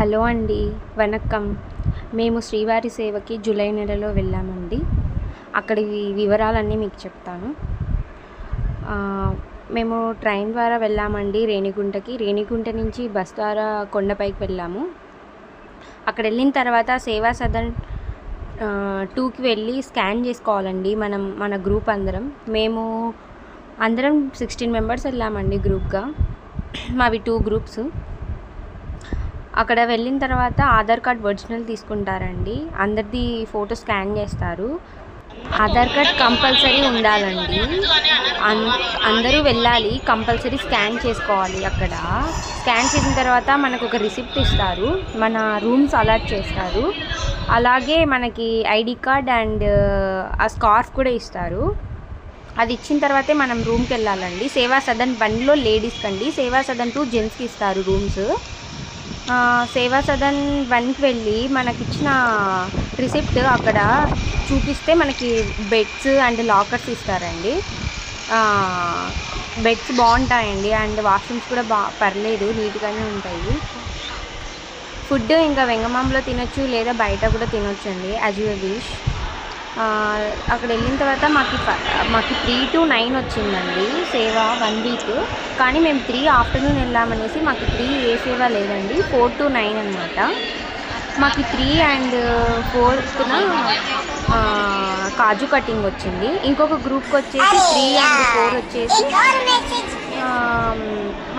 Hello అండి వనక్కం. మేము శ్రీవారి సేవకి జూలై నెలలో వెళ్ళామండి. అక్కడి వివరాలన్నీ మీకు చెప్తాను. మేము ట్రైన్ ద్వారా వెళ్ళామండి రేణిగుంటకి. రేణిగుంట నుంచి బస్ ద్వారా కొండపైకి వెళ్ళాము. అక్కడ వెళ్ళిన తర్వాత సేవా సదన్ టూకి వెళ్ళి స్కాన్ చేసుకోవాలండి మనం మన గ్రూప్ అందరం. మేము అందరం సిక్స్టీన్ మెంబర్స్ వెళ్ళామండి గ్రూప్గా. మావి టూ గ్రూప్స్. అక్కడ వెళ్ళిన తర్వాత ఆధార్ కార్డ్ ఒరిజినల్ తీసుకుంటారండి. అందరిది ఫోటో స్కాన్ చేస్తారు. ఆధార్ కార్డ్ కంపల్సరీ ఉండాలండి. అందరూ వెళ్ళాలి కంపల్సరీ స్కాన్ చేసుకోవాలి అక్కడ. స్కాన్ చేసిన తర్వాత మనకు ఒక రిసిప్ట్ ఇస్తారు. మన రూమ్స్ అలాట్ చేస్తారు. అలాగే మనకి ఐడి కార్డ్ అండ్ ఆ స్కార్ఫ్ కూడా ఇస్తారు. అది ఇచ్చిన తర్వాతే మనం రూమ్కి వెళ్ళాలండి. సేవా సదన్ వన్లో లేడీస్కి అండి సేవా సదన్ టూ జెంట్స్కి ఇస్తారు రూమ్స్. సేవా సదన్ వన్కి వెళ్ళి మనకిచ్చిన రిసిప్ట్ అక్కడ చూపిస్తే మనకి బెడ్స్ అండ్ లాకర్స్ ఇస్తారండి. బెడ్స్ బాగుంటాయండి అండ్ వాష్రూమ్స్ కూడా బా పర్లేదు నీట్గానే ఉంటాయి. ఫుడ్ ఇంకా వెంగమాంలో తినొచ్చు లేదా బయట కూడా తినొచ్చు అండి యాజ్ యూ విష్. అక్కడ వెళ్ళిన తర్వాత మాకు మాకు త్రీ టు నైన్ వచ్చిందండి సేవ వన్ వీక్. కానీ మేము త్రీ ఆఫ్టర్నూన్ వెళ్ళామనేసి మాకు త్రీ ఏ సేవ లేదండి ఫోర్ టు నైన్ అనమాట మాకు త్రీ అండ్ ఫోర్త్న కాజు కటింగ్ వచ్చింది. ఇంకొక గ్రూప్కి వచ్చేసి త్రీ అండ్ ఫోర్ వచ్చేసి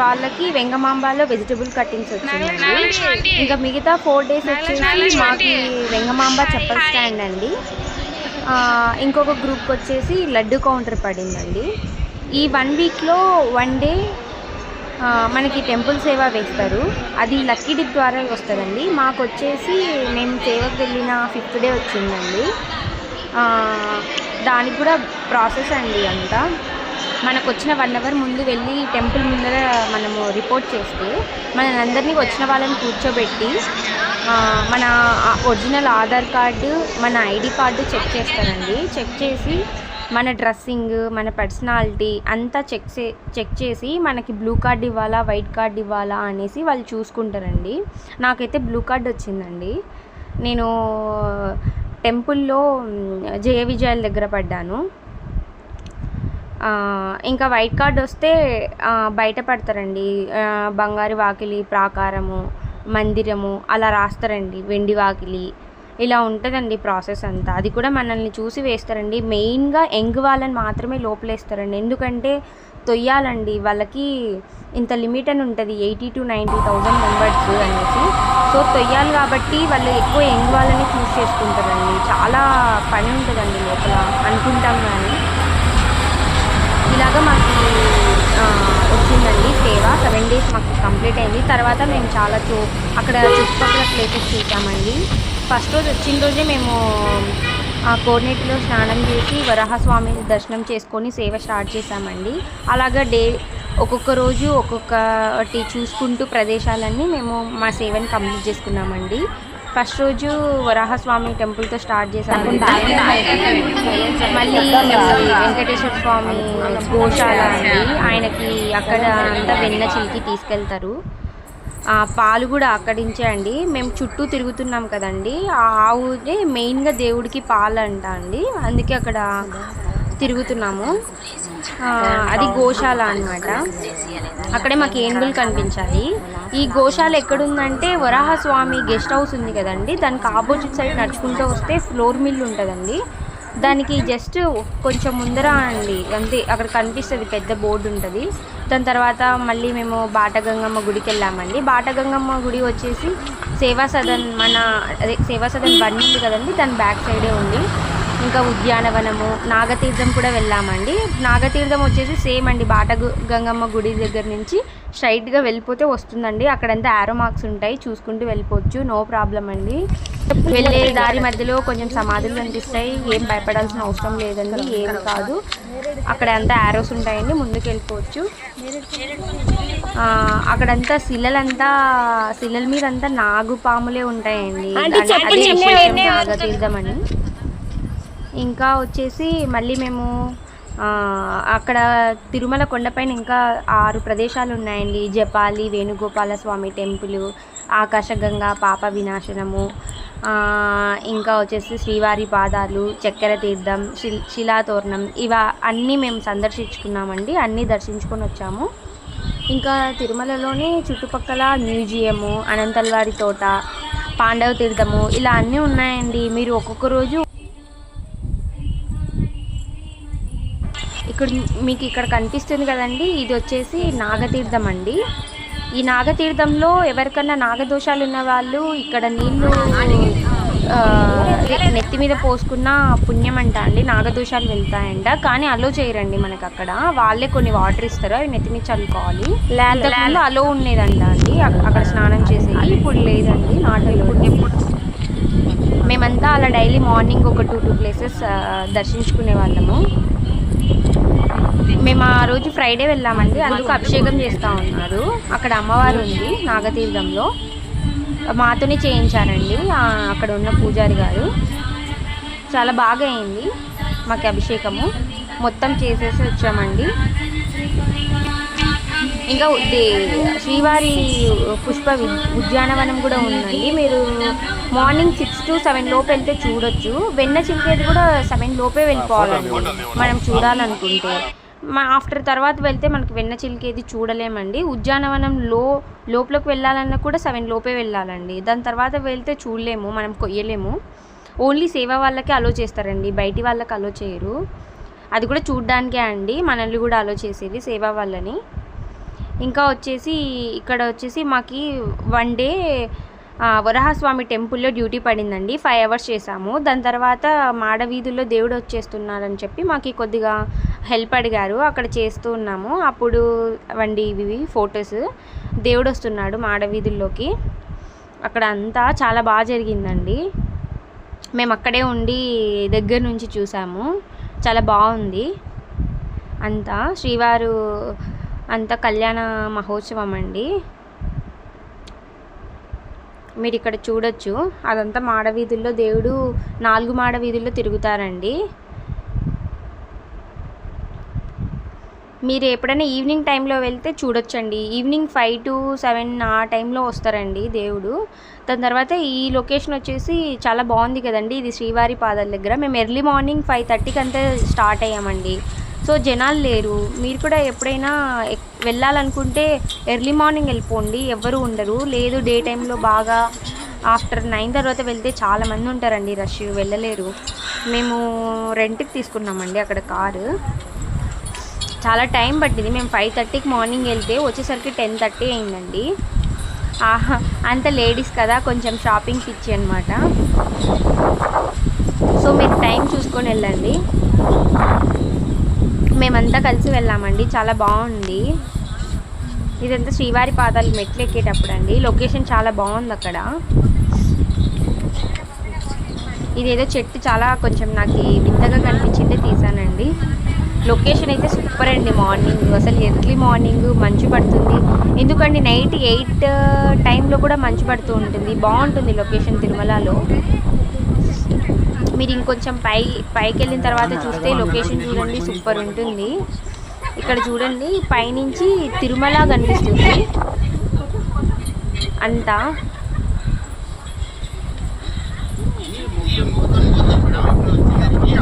వాళ్ళకి వెంగమాంబాలో వెజిటబుల్ కటింగ్స్ వచ్చిందండి. ఇంకా మిగతా ఫోర్ డేస్ వచ్చేసి మాకు వెంగమాంబ చెప్పల్ స్టాండ్ అండి. ఇంకొక గ్రూప్కి వచ్చేసి లడ్డు కౌంటర్ పడిందండి. ఈ వన్ వీక్లో వన్ డే మనకి టెంపుల్ సేవ వేస్తారు. అది లక్కీ డిప్ ద్వారా వస్తుందండి. మాకు వచ్చేసి మేము సేవకు వెళ్ళిన ఫిఫ్త్ డే వచ్చిందండి. దానికి కూడా ప్రాసెస్ అండి అంతా. మనకు వచ్చిన వన్ అవర్ ముందు వెళ్ళి టెంపుల్ ముందర మనము రిపోర్ట్ చేస్తే మనందరినీ వచ్చిన వాళ్ళని కూర్చోబెట్టి మన ఒరిజినల్ ఆధార్ కార్డు మన ఐడి కార్డు చెక్ చేస్తారండి. చెక్ చేసి మన డ్రెస్సింగ్ మన పర్సనాలిటీ అంతా చెక్ చే చెక్ చేసి మనకి బ్లూ కార్డ్ ఇవ్వాలా వైట్ కార్డ్ ఇవ్వాలా అనేసి వాళ్ళు చూసుకుంటారండి. నాకైతే బ్లూ కార్డ్ వచ్చిందండి. నేను టెంపుల్లో మ్, జయ విజయాల దగ్గర పడ్డాను. ఇంకా వైట్ కార్డ్ వస్తే బయట పడతారండి. బంగారు వాకిలి ప్రాకారము మందిరము అలా రాస్తారండి. వెండి వాకిలి ఇలా ఉంటుందండి ప్రాసెస్ అంతా. అది కూడా మనల్ని చూసి వేస్తారండి. మెయిన్గా యంగ్ వాళ్ళని మాత్రమే లోపలేస్తారండి. ఎందుకంటే తొయ్యాలండి. వాళ్ళకి ఇంత లిమిట్ అని ఉంటుంది. Eighty to ninety thousand members అనేసి. సో తొయ్యాలి కాబట్టి వాళ్ళు ఎక్కువ యంగ్ వాళ్ళని చూస్ చేసుకుంటారండి. చాలా పని ఉంటుందండి లోపల. అనుకుంటాం కానీ. ఇలాగ మాకు వచ్చిందండి. సేవ సెవెన్ డేస్ మాకు కంప్లీట్ అయింది. తర్వాత మేము చాలా చూ అక్కడ చుట్టుపక్కల ప్లేసెస్ చూసామండి. ఫస్ట్ రోజు వచ్చిన రోజే మేము ఆ కోనేటిలో స్నానం చేసి వరాహస్వామి దర్శనం చేసుకొని సేవ స్టార్ట్ చేశామండి అలాగా డే ఒక్కొక్క రోజు ఒక్కొక్కటి చూసుకుంటూ ప్రదేశాలన్నీ మేము మా సేవని కంప్లీట్ చేసుకున్నామండి. ఫస్ట్ రోజు వరాహస్వామి టెంపుల్తో స్టార్ట్ చేసాము మళ్ళీ వెంకటేశ్వర స్వామి గోశాల అండి. ఆయనకి అక్కడ అంతా వెన్న చిలికి తీసుకెళ్తారు. ఆ పాలు కూడా అక్కడి నుంచే అండి. మేము చుట్టూ తిరుగుతున్నాం కదండి. ఆ ఆవునే మెయిన్గా దేవుడికి పాలు అంట అండి. అందుకే అక్కడ తిరుగుతున్నాము. అది గోశాల అన్నమాట. అక్కడే మాకు ఏనుగులు కనిపించాయి ఈ గోశాల ఎక్కడుందంటే వరాహస్వామి గెస్ట్ హౌస్ ఉంది కదండి. దానికి ఆపోజిట్ సైడ్ నడుచుకుంటూ వస్తే ఫ్లోర్ మిల్ ఉంటుందండి. దానికి జస్ట్ కొంచెం ముందర అండి. అంతే అక్కడ కనిపిస్తుంది పెద్ద బోర్డు ఉంటుంది. దాని తర్వాత మళ్ళీ మేము బాటగంగమ్మ గుడికి వెళ్ళామండి. బాటగంగమ్మ గుడి వచ్చేసి సేవా సదన్ మన అదే సేవా సదన్ బండి ఉంది కదండి. దాని బ్యాక్ సైడే ఉంది. ఇంకా ఉద్యానవనము నాగతీర్థం కూడా వెళ్ళామండి. నాగతీర్థం వచ్చేసి సేమ్ అండి బాట గంగమ్మ గుడి దగ్గర నుంచి స్ట్రైట్గా వెళ్ళిపోతే వస్తుందండి. అక్కడంతా ఆరో మార్క్స్ ఉంటాయి చూసుకుంటూ వెళ్ళిపోవచ్చు. నో ప్రాబ్లం అండి. వెళ్ళే దారి మధ్యలో కొంచెం సమాధులు కనిపిస్తాయి. ఏం భయపడాల్సిన అవసరం లేదండి ఏం కాదు. అక్కడ అంతా ఆరోస్ ఉంటాయండి ముందుకు వెళ్ళిపోవచ్చు. అక్కడంతా శిలలంతా శిలల మీద అంతా నాగుపాములే ఉంటాయండి. ఆంటీ, అదే చెప్పండి, విశేషం చెప్పండి. నాగతీర్థం అని ఇంకా వచ్చేసి మళ్ళీ మేము అక్కడ తిరుమల కొండపైన ఇంకా ఆరు ప్రదేశాలు ఉన్నాయండి. జపాలి వేణుగోపాల స్వామి టెంపుల్ ఆకాశగంగా పాప వినాశనము ఇంకా వచ్చేసి శ్రీవారి పాదాలు చక్కెర తీర్థం శిల్ శిలాతోరణం ఇవ అన్నీ మేము సందర్శించుకున్నామండి. అన్నీ దర్శించుకొని వచ్చాము. ఇంకా తిరుమలలోని చుట్టుపక్కల మ్యూజియము అనంతల్వారి తోట పాండవ తీర్థము ఇలా అన్నీ ఉన్నాయండి. మీరు ఒక్కొక్క రోజు ఇక్కడ మీకు ఇక్కడ కనిపిస్తుంది కదండి. ఇది వచ్చేసి నాగతీర్థం అండి. ఈ నాగతీర్థంలో ఎవరికన్నా నాగదోషాలు ఉన్న వాళ్ళు ఇక్కడ అదే నెత్తి మీద పోసుకున్న పుణ్యం అంట అండి. నాగదోషాలు వెళ్తాయంట. కానీ అలో చేయరండి మనకి అక్కడ. వాళ్ళే కొన్ని వాటర్ ఇస్తారు. అవి నెత్తి మీద చల్లుకోవాలి. ఇంతకుముందు అలో ఉండేదంట అండి. అక్- అక్కడ స్నానం చేసేది ఇప్పుడు లేదండి. నాటలో మేమంతా అలా డైలీ మార్నింగ్ ఒక టూ టూ ప్లేసెస్ దర్శించుకునే వాళ్ళము. మేము ఆ రోజు ఫ్రైడే వెళ్ళామండి. అందుకు అభిషేకం చేస్తూ ఉన్నారు. అక్కడ అమ్మవారు ఉంది నాగతీర్థంలో. మాతోనే చేయించారండి. అక్కడ ఉన్న పూజారి గారు. చాలా బాగా అయింది మాకు అభిషేకము. మొత్తం చేసేసి వచ్చామండి. ఇంకా ఉద్దే- శ్రీవారి పుష్ప ఉద్యానవనం కూడా ఉందండి. మీరు మార్నింగ్ సిక్స్ టు సెవెన్ లోపు వెళ్తే చూడొచ్చు. వెన్న చిలికేది కూడా సెవెన్ లోపే వెళ్ళిపోవాలండి. మనం చూడాలనుకుంటే. ఆఫ్టర్ తర్వాత వెళ్తే మనకి వెన్న చిలికేది చూడలేమండి. ఉద్యానవనం లో లోపలికి వెళ్ళాలన్నా కూడా సెవెన్ లోపే వెళ్ళాలండి. దాని తర్వాత వెళ్తే చూడలేము మనం కొయ్యలేము. ఓన్లీ సేవ వాళ్ళకే అలో చేస్తారండి బయటి వాళ్ళకి అలో చేయరు. అది కూడా చూడ్డానికే అండి మనల్ని కూడా అలో చేసేది సేవ వాళ్ళని. ఇంకా వచ్చేసి ఇక్కడ వచ్చేసి మాకు వన్ డే వరాహస్వామి వరహస్వామి టెంపుల్లో డ్యూటీ పడిందండి. ఫైవ్ అవర్స్ చేసాము. దాని తర్వాత మాడవీధుల్లో దేవుడు వచ్చేస్తున్నారని చెప్పి మాకు కొద్దిగా హెల్ప్ అడిగారు. అక్కడ చేస్తూ ఉన్నాము. అప్పుడు వండి ఇవి ఫొటోస్. దేవుడు వస్తున్నాడు మాడవీధుల్లోకి అక్కడ అంతా చాలా బాగా జరిగిందండి. మేము అక్కడే ఉండి దగ్గర నుంచి చూసాము. చాలా బాగుంది. అంతా శ్రీవారు అంతా కళ్యాణ మహోత్సవం అండి. మీరు ఇక్కడ చూడొచ్చు. అదంతా మాడవీధుల్లో దేవుడు నాలుగు మాడవీధుల్లో తిరుగుతారండి. మీరు ఎప్పుడైనా ఈవినింగ్ టైంలో వెళ్తే చూడొచ్చండి. ఈవినింగ్ ఫైవ్ టు సెవెన్ ఆ టైంలో వస్తారండి దేవుడు. దాని తర్వాత ఈ లొకేషన్ వచ్చేసి చాలా బాగుంది కదండి. ఇది శ్రీవారి పాదాల దగ్గర. మేము ఎర్లీ మార్నింగ్ ఫైవ్ థర్టీకి అంతా స్టార్ట్ అయ్యామండి. సో జనాలు లేరు. మీరు కూడా ఎప్పుడైనా వెళ్ళాలనుకుంటే ఎర్లీ మార్నింగ్ వెళ్ళిపోండి. ఎవ్వరు ఉండరు. లేదు డే టైంలో బాగా ఆఫ్టర్ నైన్ తర్వాత వెళ్తే చాలా మంది ఉంటారండి. రష్ వెళ్ళలేరు. మేము రెంట్కి తీసుకున్నామండి అక్కడ కారు. చాలా టైం పట్టింది. మేము ఫైవ్ థర్టీకి మార్నింగ్ వెళ్తే వచ్చేసరికి టెన్ థర్టీ అయిందండి. ఆహా అంత లేడీస్ కదా కొంచెం షాపింగ్ పిచ్చి అనమాట సో మీరు టైం చూసుకొని వెళ్ళండి. మేమంతా కలిసి వెళ్ళామండి. చాలా బాగుంది. ఇదంతా శ్రీవారి పాదాలు మెట్లు ఎక్కేటప్పుడు అండి. లొకేషన్ చాలా బాగుంది అక్కడ. ఇదేదో చెట్టు చాలా కొంచెం నాకు వింతగా కనిపించిందే తీసానండి. లొకేషన్ అయితే సూపర్ అండి మార్నింగ్. అసలు ఎర్లీ మార్నింగ్ మంచు పడుతుంది. ఎందుకండి నైట్ ఎయిట్ టైంలో కూడా మంచు పడుతూ ఉంటుంది. బాగుంటుంది లొకేషన్ తిరుమలలో. మీరు ఇంకొంచెం పై పైకి వెళ్ళిన తర్వాత చూస్తే లొకేషన్ చూడండి సూపర్ ఉంటుంది. ఇక్కడ చూడండి పైనుంచి తిరుమల కనిపిస్తుంది. అంతా.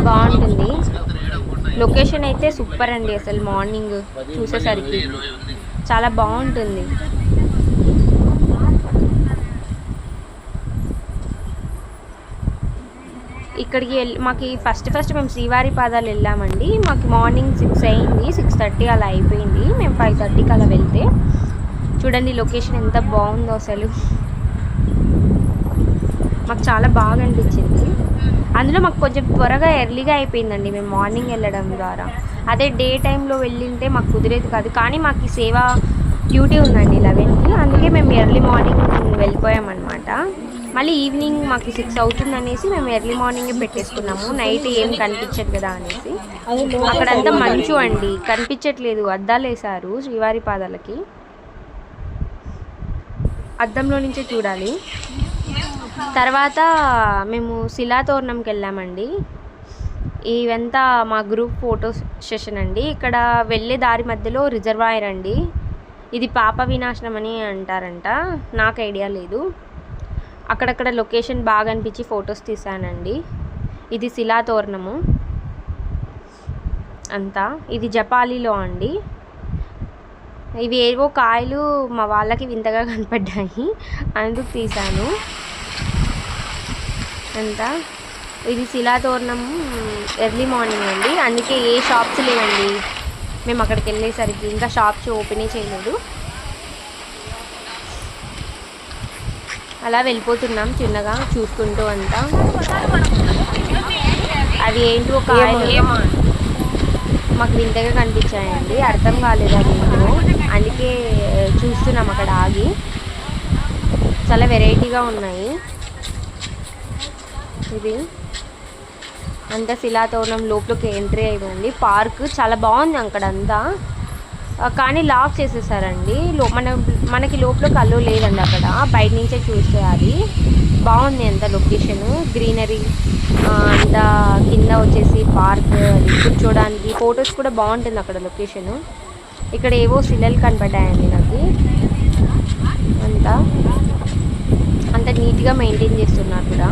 బాగుంటుంది. లొకేషన్ అయితే సూపర్ అండి అసలు మార్నింగ్ చూసేసరికి. చాలా బాగుంటుంది. ఇక్కడికి వెళ్ళి మాకు ఫస్ట్ ఫస్ట్ మేము శ్రీవారి పాదాలు వెళ్ళామండి. మాకు మార్నింగ్ సిక్స్ అయింది సిక్స్ థర్టీ అలా అయిపోయింది. మేము ఫైవ్ థర్టీకి అలా వెళ్తే. చూడండి లొకేషన్ ఎంత బాగుందో అసలు. మాకు చాలా బాగా అనిపించింది. అందులో మాకు కొంచెం త్వరగా ఎర్లీగా అయిపోయిందండి మేము మార్నింగ్ వెళ్ళడం ద్వారా. అదే డే టైంలో వెళ్ళింటే మాకు కుదిరేది కాదు. కానీ మాకు సేవా సేవ డ్యూటీ ఉందండి లెవెన్కి అందుకే మేము ఎర్లీ మార్నింగ్ వెళ్ళిపోయామన్నమాట. మళ్ళీ ఈవినింగ్ మాకు సిక్స్ అవుతుంది అనేసి మేము ఎర్లీ మార్నింగే పెట్టేసుకున్నాము. నైట్ ఏం కనిపించదు కదా అనేసి. అక్కడంతా మంచు అండి. కనిపించట్లేదు. అద్దాలు వేశారు శ్రీవారి పాదాలకి. అద్దంలో నుంచే చూడాలి. తర్వాత మేము శిలాతోరణంకి వెళ్ళామండి. ఇవంతా మా గ్రూప్ ఫోటో సెషన్ అండి. ఇక్కడ వెళ్ళే దారి మధ్యలో రిజర్వాయర్ అండి. ఇది పాప వినాశనం అని అంటారంట. నాకు ఐడియా లేదు. అక్కడక్కడ లొకేషన్ బాగా అనిపించి ఫొటోస్ తీసానండి. ఇది శిలాతోరణము. అంతా. ఇది జపాలిలో అండి. ఇవి ఏవో కాయలు మా వాళ్ళకి వింతగా కనపడ్డాయి. అందుకు తీసాను అంతా. ఇది శిలాతోరణం ఎర్లీ మార్నింగ్ అండి. అందుకే ఏ షాప్స్ లేవండి. మేము అక్కడికి వెళ్ళేసరికి ఇంకా షాప్స్ ఓపెనే చేయలేదు. అలా వెళ్ళిపోతున్నాం చిన్నగా చూసుకుంటూ అంతా. అది ఏంటి ఒక మాకు వింతగా కనిపించాయండి. అర్థం కాలేదు అది అందుకే చూస్తున్నాం అక్కడ ఆగి. చాలా వెరైటీగా ఉన్నాయి. ఇది. అంతా శిలాతోరణం లోపలికి ఎంట్రీ అయిపోయింది. పార్క్ చాలా బాగుంది అక్కడ అంతా కానీ లాక్ చేసేసారండి. లో మన మనకి లోపల కళ్ళు లేదండి అక్కడ. బయట నుంచే చూస్తే అది. బాగుంది అంత లొకేషన్. గ్రీనరీ అంతా కింద వచ్చేసి పార్క్ అది. కూర్చోడానికి ఫొటోస్ కూడా బాగుంటుంది అక్కడ లొకేషన్. ఇక్కడ ఏవో శిలలు కనపడ్డాయండి నాకు. అంతా. అంత నీట్గా మెయింటైన్ చేస్తున్నారు కూడా.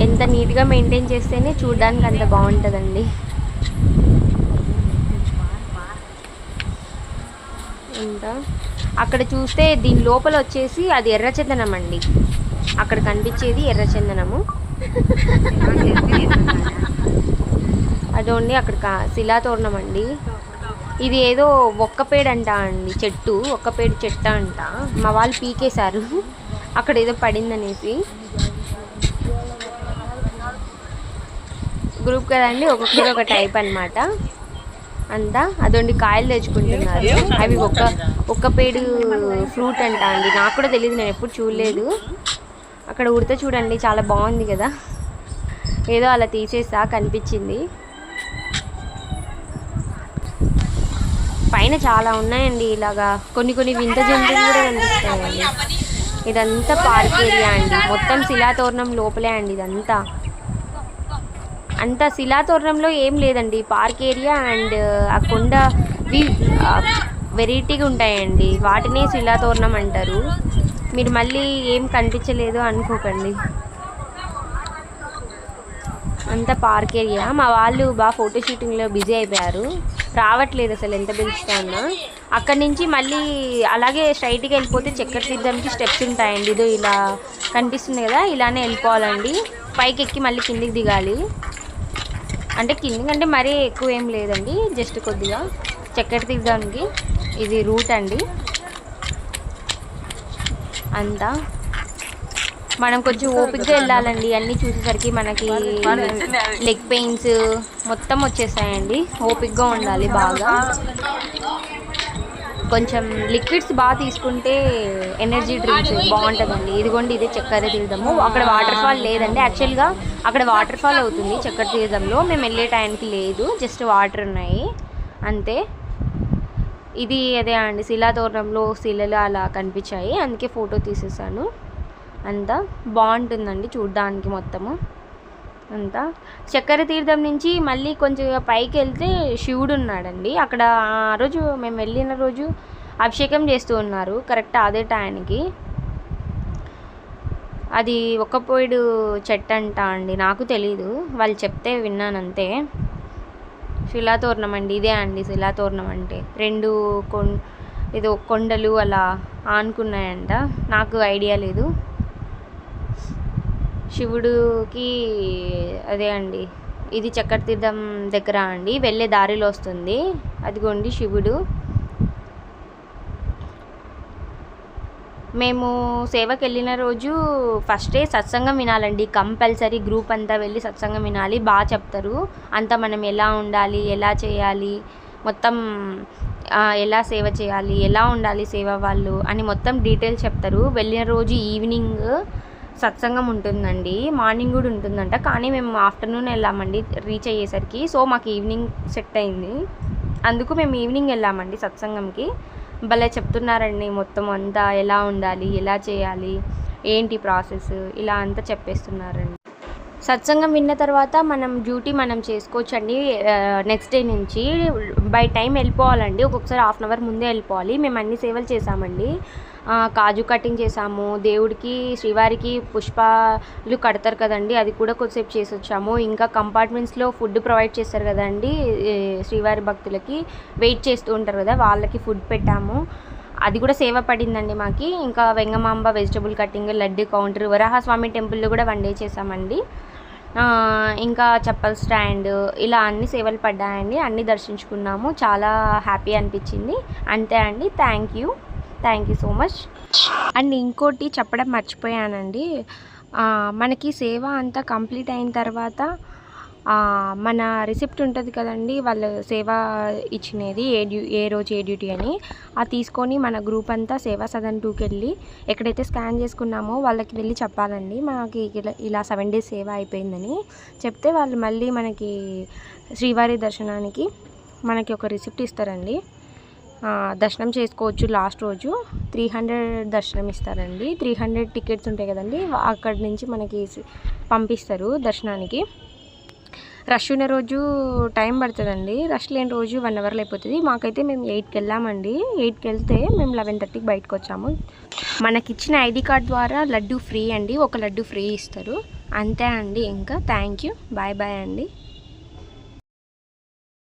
ఎంత నీట్గా మెయింటైన్ చేస్తేనే చూడడానికి అంత బాగుంటుందండి. ఇంకా అక్కడ చూస్తే దీని లోపల వచ్చేసి అది ఎర్రచందనం అండి. అక్కడ కనిపించేది ఎర్రచందనము అదోండి అక్కడ కా- శిలాతోరణం అండి. ఇది ఏదో ఒక్కపేడు అంట అండి చెట్టు ఒక్కపేడు చెట్టు అంట. మా వాళ్ళు పీకేశారు. అక్కడ ఏదో పడిందనేసి. గ్రూప్ కదండి ఒక్కొక్కరు ఒక టైప్ అన్నమాట. అంతా అదొండి కాయలు తెచ్చుకుంటున్నారు. అవి ఒక్క ఒక్క పేడు ఫ్రూట్ అంట అండి. నాకు కూడా తెలియదు నేను ఎప్పుడు చూడలేదు. అక్కడ ఉడితే చూడండి చాలా బాగుంది కదా. ఏదో అలా తీసేసా కనిపించింది. పైన చాలా ఉన్నాయండి ఇలాగా కొన్ని కొన్ని వింత జంతువులు కూడా కనిపిస్తాయండి. ఇదంతా పార్క్ ఏరియా అండి. మొత్తం శిలాతోరణం లోపలే అండి ఇదంతా. అంత శిలాతోరణంలో ఏం లేదండి. పార్క్ ఏరియా అండ్ ఆ కొండ వెరైటీగా ఉంటాయండి. వాటినే శిలాతోరణం అంటారు. మీరు మళ్ళీ ఏం కనిపించలేదు అనుకోకండి. అంత పార్క్ ఏరియా. మా వాళ్ళు బాగా ఫోటో షూటింగ్లో బిజీ అయిపోయారు. రావట్లేదు అసలు ఎంత పిలుస్తా ఉన్నా అక్కడి నుంచి మళ్ళీ అలాగే స్ట్రైట్గా వెళ్ళిపోతే చక్కెర తీర్థంకి స్టెప్స్ ఉంటాయండి. ఇదో ఇలా కనిపిస్తుంది కదా ఇలానే వెళ్ళిపోవాలండి. పైకి ఎక్కి మళ్ళీ కిందికి దిగాలి. అంటే కిందికి అంటే మరీ ఎక్కువ ఏం లేదండి జస్ట్ కొద్దిగా చక్కెర తీర్థానికి ఇది రూట్ అండి. అంతా మనం కొంచెం ఓపిక్గా వెళ్ళాలండి. అన్నీ చూసేసరికి మనకి లెగ్ పెయిన్స్ మొత్తం వచ్చేసాయండి. ఓపిక్గా ఉండాలి బాగా. కొంచెం లిక్విడ్స్ బాగా తీసుకుంటే ఎనర్జీ డ్రింక్స్ బాగుంటుందండి. ఇదిగోండి ఇదే చక్కెర తీర్థము. అక్కడ వాటర్ ఫాల్ లేదండి యాక్చువల్గా అక్కడ వాటర్ ఫాల్ అవుతుంది చక్కెర తీర్థంలో. మేము వెళ్ళే టైంకి లేదు. జస్ట్ వాటర్ ఉన్నాయి. అంతే. ఇది అదే అండి. శిలాతోరణంలో శిలలు అలా కనిపించాయి. అందుకే ఫోటో తీసేసాను. అంతా బాగుంటుందండి చూడ్డానికి మొత్తము. అంతా. చక్కెర తీర్థం నుంచి మళ్ళీ కొంచెం పైకి వెళ్తే శివుడు ఉన్నాడండి. అక్కడ ఆ రోజు మేము వెళ్ళిన రోజు అభిషేకం చేస్తూ ఉన్నారు. కరెక్ట్ అదే టైంకి అది ఒక పోయిడు చెట్టు అంట అండి. నాకు తెలీదు. వాళ్ళు చెప్తే విన్నాను అంతే. శిలాతోరణం అండి. ఇదే అండి శిలాతోరణం అంటే. రెండు కొం ఏదో కొండలు అలా ఆనుకున్నాయంట. నాకు ఐడియా లేదు. శివుడికి అదే అండి. ఇది చక్రతీర్థం దగ్గర అండి. వెళ్ళే దారిలో వస్తుంది. అదిగోండి శివుడు. మేము సేవకి వెళ్ళిన రోజు ఫస్టే సత్సంగం వినాలండి. కంపల్సరీ గ్రూప్ అంతా వెళ్ళి సత్సంగం వినాలి. బాగా చెప్తారు. అంతా మనం ఎలా ఉండాలి? ఎలా చేయాలి? మొత్తం ఎలా సేవ చేయాలి? ఎలా ఉండాలి సేవ వాళ్ళు అని మొత్తం డీటెయిల్స్ చెప్తారు. వెళ్ళిన రోజు ఈవినింగ్ సత్సంగం ఉంటుందండి మార్నింగ్ కూడా ఉంటుందంట. కానీ మేము ఆఫ్టర్నూన్ వెళ్ళామండి రీచ్ అయ్యేసరికి. సో మాకు ఈవినింగ్ సెట్ అయింది. అందుకు మేము ఈవినింగ్ వెళ్ళామండి సత్సంగంకి. భలే చెప్తున్నారండి మొత్తం అంతా. ఎలా ఉండాలి? ఎలా చేయాలి? ఏంటి ప్రాసెస్? ఇలా అంతా చెప్పేస్తున్నారండి. సత్సంగం విన్న తర్వాత మనం డ్యూటీ మనం చేసుకోవచ్చండి. నెక్స్ట్ డే నుంచి బై టైం వెళ్ళిపోవాలండి. ఒక్కొక్కసారి హాఫ్ అన్ అవర్ ముందే వెళ్ళిపోవాలి. మేము అన్ని సేవలు చేసామండి కాజు కటింగ్ చేసాము దేవుడికి శ్రీవారికి పుష్పాలు కడతారు కదండి అది కూడా కొద్దిసేపు చేసి వచ్చాము ఇంకా కంపార్ట్మెంట్స్లో ఫుడ్ ప్రొవైడ్ చేస్తారు కదండి శ్రీవారి భక్తులకి. వెయిట్ చేస్తూ ఉంటారు కదా వాళ్ళకి ఫుడ్ పెట్టాము. అది కూడా సేవ పడిందండి మాకి. ఇంకా Vengamamba vegetable cutting laddu counter Varahaswamy టెంపుల్లో కూడా వన్ డే చేసామండి ఇంకా చెప్పల్ స్టాండ్ ఇలా అన్ని సేవలు పడ్డాయండి అన్నీ దర్శించుకున్నాము. చాలా హ్యాపీ అనిపించింది. అంతే అండి thank you. Thank you so much. And ఇంకోటి చెప్పడం మర్చిపోయానండి. మనకి సేవ అంతా కంప్లీట్ అయిన తర్వాత మన రిసిప్ట్ ఉంటుంది కదండి వాళ్ళు సేవ ఇచ్చినది ఏ డ్యూ ఏ రోజు ఏ డ్యూటీ అని అది తీసుకొని మన గ్రూప్ అంతా సేవా సదన్ టూకి వెళ్ళి ఎక్కడైతే స్కాన్ చేసుకున్నామో వాళ్ళకి వెళ్ళి చెప్పాలండి. మనకి ఇలా ఇలా సెవెన్ డేస్ సేవ అయిపోయిందని చెప్తే వాళ్ళు మళ్ళీ మనకి శ్రీవారి దర్శనానికి మనకి ఒక రిసిప్ట్ ఇస్తారండి. దర్శనం చేసుకోవచ్చు లాస్ట్ రోజు. త్రీ హండ్రెడ్ దర్శనం ఇస్తారండి. త్రీ హండ్రెడ్ టికెట్స్ ఉంటాయి కదండి. అక్కడి నుంచి మనకి పంపిస్తారు దర్శనానికి. రష్ ఉన్న రోజు టైం పడుతుందండి. రష్ లేని రోజు వన్ అవర్లో అయిపోతుంది. మాకైతే మేము ఎయిట్కి వెళ్ళామండి. ఎయిట్కి వెళ్తే మేము లెవెన్ థర్టీకి బయటకు వచ్చాము. మనకిచ్చిన ఐడి కార్డ్ ద్వారా లడ్డు ఫ్రీ అండి. ఒక లడ్డు ఫ్రీ ఇస్తారు. అంతే అండి. ఇంకా థ్యాంక్ యూ. బాయ్ బాయ్ అండి.